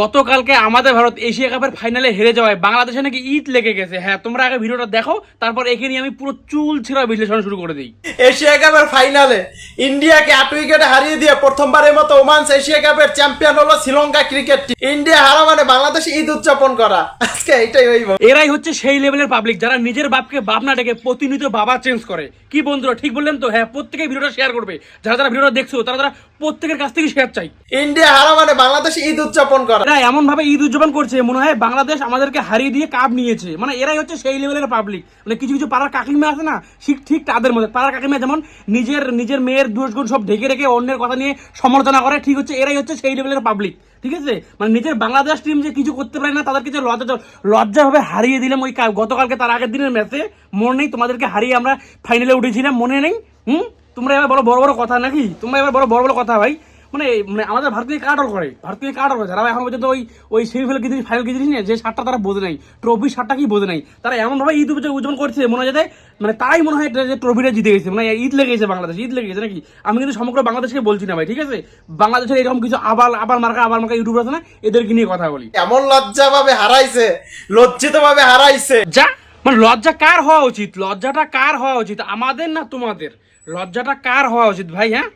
গতকালকে আমাদের ভারত এশিয়া কাপের ফাইনালে হেরে যাওয়ায় বাংলাদেশে নাকি ঈদ লেগে গেছে। হ্যাঁ তোমরা আগে ভিডিওটা দেখো তারপর এখানে আমি পুরো চুল ছিঁড়া বিশ্লেষণ শুরু করে দিই। এশিয়া কাপের ফাইনালে ইন্ডিয়াকে আট উইকেটে হারিয়ে দিয়ে প্রথমবারের মতো ওমান্স এশিয়া কাপের চ্যাম্পিয়ন হলো শ্রীলঙ্কা ক্রিকেট টিম ইন্ডিয়া হারা মানে বাংলাদেশ ঈদ উদযাপন করা। আজকে এইটাই হইব। এরাই হচ্ছে সেই লেভেলের পাবলিক যারা নিজের বাপকে বাপ না ডেকে প্রতিনিয়ত বাবা চেঞ্জ করে। কি বন্ধুরা ঠিক বললেন তো? হ্যাঁ প্রত্যেকে ভিডিওটা শেয়ার করবে। যারা যারা ভিডিওটা দেখছ তারা তারা প্রত্যেকের কাছ থেকে শেয়ার চাই। ইন্ডিয়া হারা মানে বাংলাদেশ ঈদ উদযাপন করা। এরা এমন ভাবে ঈদ উদযাপন করছে, মনে হয় বাংলাদেশ আমাদেরকে হারিয়ে দিয়ে কাপ নিয়েছে। মানে এরাই হচ্ছে সেই লেভেলের পাবলিক মানে কিছু কিছু পাড়ার কাকিমা আছে না, ঠিক ঠিক তাদের মধ্যে। পাড়ার কাকিমা যেমন নিজের নিজের মেয়ের দোষ গুণ সব ঢেকে রেখে অন্যের কথা নিয়ে সমালোচনা করে, ঠিক হচ্ছে, এরাই হচ্ছে সেই লেভেলের পাবলিক ঠিক আছে? মানে নিজের বাংলাদেশ টিম যে কিছু করতে পারে না, তাদের কিছু লজ্জা লজ্জা ভাবে হারিয়ে দিলাম ওই গতকালকে তার আগের দিনের ম্যাচে মনে নেই তোমাদেরকে হারিয়ে আমরা ফাইনালে উঠেছিলাম, মনে নেই? হুম? তোমরা এবার বড় বড় বড় কথা নাকি? তোমরা এবার বড় বড় বড় কথা ভাই। মানে মানে আমাদের ভারতীয় কার্ডর করে? ভারতীয় কার্ডর করে? যারা এখন পর্যন্ত ওই ওই সেমিফাইনাল কিছু ফাইনাল কিছু জিনিস যে সারটা তারা বোঝে নাই ট্রফি সারটা কি বোঝে নাই তারা এমনভাবে ঈদ উদযাপন করছে মনে হয় মানে তাই মনে হয় যে ট্রফিটা জিতে গেছে মানে ঈদ লেগে গেছে বাংলাদেশ ঈদ লেগে গেছে নাকি? আমি কিন্তু সমগ্র বাংলাদেশকে বলছি না ভাই ঠিক আছে? বাংলাদেশের এরকম কিছু আবার আবার মার্কা আবার মার্কা ইউটিউব আছে না এদেরকে নিয়ে কথা বলি। এমন লজ্জা ভাবে হারাইছে লজ্জিত ভাবে হারাইছে। যা মানে লজ্জা কার হওয়া উচিত? লজ্জাটা কার হওয়া উচিত? আমাদের না তোমাদের? লজ্জাটা কার হওয়া উচিত ভাই হ্যাঁ?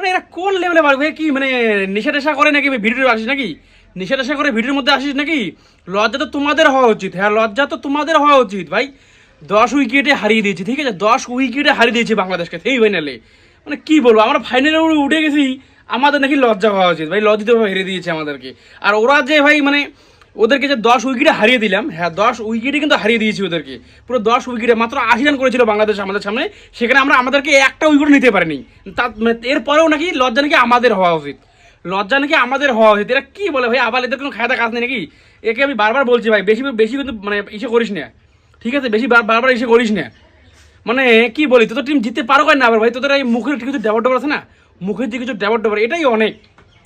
মানে এরা কোন লেভেলে পারবে কি মানে নেশা করে নাকি ভিডিও আসিস নাকি? নেশা করে ভিডিওর মধ্যে আসিস নাকি? লজ্জা তো তোমাদের হওয়া উচিত। হ্যাঁ লজ্জা তো তোমাদের হওয়া উচিত, ভাই। দশ উইকেটে হারিয়ে দিয়েছি, ঠিক আছে? দশ উইকেটে হারিয়ে দিয়েছি বাংলাদেশকে, সেই ফাইনালে মানে কি বলব? আমরা ফাইনালে উঠে গেছি। আমাদের নাকি লজ্জা হওয়া উচিত, ভাই। লজ্জিতভাবে হেরে দিয়েছে আমাদেরকে। আর ওরা যে, ভাই মানে ওদেরকে যে দশ উইকেটে হারিয়ে দিলাম হ্যাঁ দশ উইকেটে কিন্তু হারিয়ে দিয়েছি ওদেরকে। পুরো দশ উইকেটে মাত্র আশি রান করেছিল বাংলাদেশ আমাদের সামনে, সেখানে আমরা আমাদেরকে একটা উইকেট নিতে পারিনি। তা মানে এরপরেও নাকি লজ্জা নাকি আমাদের হওয়া উচিত। লজ্জা নাকি আমাদের হওয়া উচিত। এরা কি বলে, ভাই, আবার এদের কোনো খায়দা কাজ নেই নাকি? একে আমি বারবার বলছি, ভাই, বেশি বেশি কিন্তু মানে ইসে করিস না। ঠিক আছে, বেশি বারবার ইসে করিস না। মানে কি বলি, তোদের টিম জিততে পারো না আবার ভাই, তোদের এই মুখের কিছু ডেবর আছে না? মুখের যে কিছু ডেবর এটাই অনেক।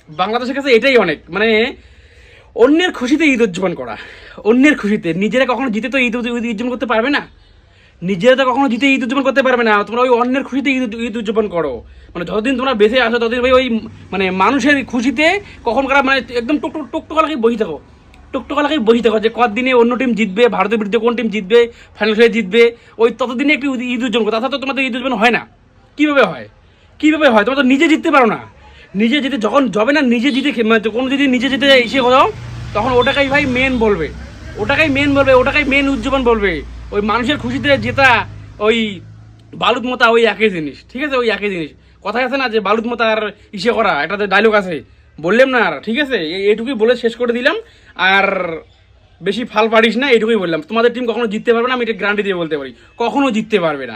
বাংলাদেশের কাছে এটাই অনেক। মানে অন্যের খুশিতে ঈদ উদযাপন করা। অন্যের খুশিতে। নিজেরা কখনো জিতে তো ঈদ উদ- ঈদ উদযাপন করতে পারবে না? নিজেরা তো কখনো জিতে ঈদ উদযাপন করতে পারবে না। তোমরা ওই অন্যের খুশিতে ঈদ ঈদ উদযাপন করো। মানে যতদিন তোমরা বেঁচে আসো ততদিন ভাই ওই মানে মানুষের খুশিতে কখন কারা মানে একদম টুক টুক টুকটুকা লাগিয়ে বসে থাকো। টুকটুকা লাগিয়ে বসে থাকো যে কতদিনে অন্য টিম জিতবে, ভারতের বিরুদ্ধে কোন টিম জিতবে ফাইনাল হয়ে জিতবে, ওই ততদিনে একটু ঈদ উদযাপন করো। তাছাড়া তো তোমাদের ঈদ উদযাপন হয় না। কীভাবে হয়? কীভাবে হয়? তোমরা তো নিজে জিততে পারো না। নিজে জিতে, যখন যাবে না নিজে খে- মানে কোনো যদি নিজে জিতে এসে যাও তখন ওটাকেই ভাই মেন বলবে। ওটাকেই মেন বলবে, ওটাকেই মেন উদযাপন বলবে। ওই মানুষের খুশিতে জেতা ওই বালুত মতা ওই একই জিনিস, ঠিক আছে? ওই একই জিনিস। কথা আছে না যে বালুত মতা আর ইসে করা, একটা ডায়লগ আছে। বললাম না আর, ঠিক আছে? এইটুকুই বলে শেষ করে দিলাম। আর বেশি ফাল পারিস না এইটুকুই বললাম। তোমাদের টিম কখনো জিততে পারবে না, আমি এটা গ্যারান্টি দিয়ে বলতে পারি। কখনো জিততে পারবে না।